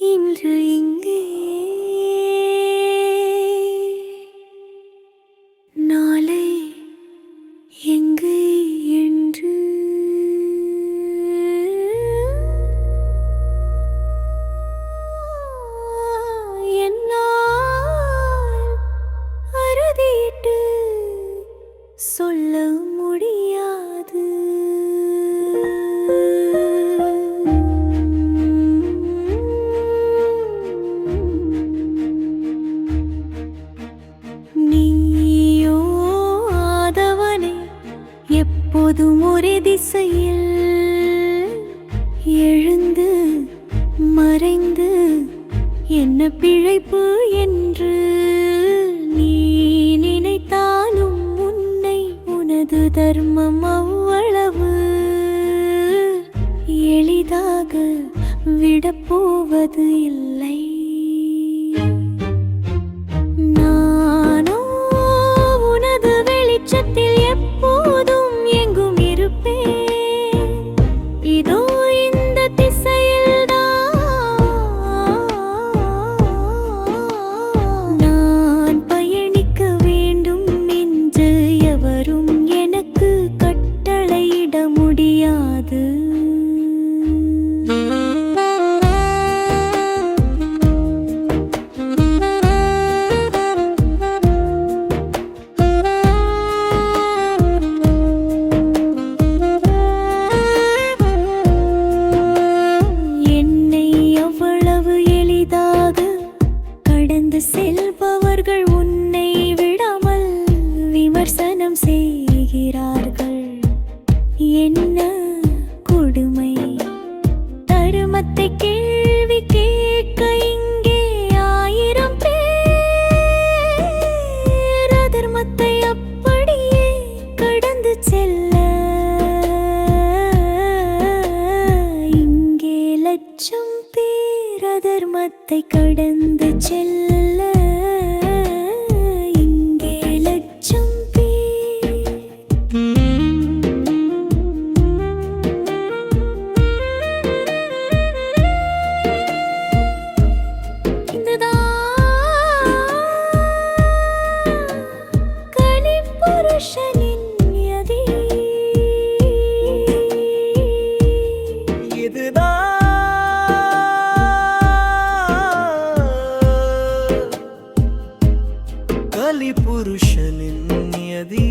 இன்று இங்கே. நான் எப்போதும் ஒரே திசையில் எழுந்து மறைந்து என்ன பிழைப்பு என்று நீ நினைத்தாலும் உன்னை உனது தர்மம் அவ்வளவு எளிதாக விடப்போவது இல்லை. நானோ உனது வெளிச்சத்தில் கட்டளையிட முடியாது. என்ன கொடுமை? தருமத்தை கேள்வி கேட்க இங்கே ஆயிரம் பேர். அதர்மத்தை அப்படியே கடந்து செல்ல. இங்கே லட்சம் பேர் அதர்மத்தை கடந்து செல்ல. പുരുഷനിൻ യതീ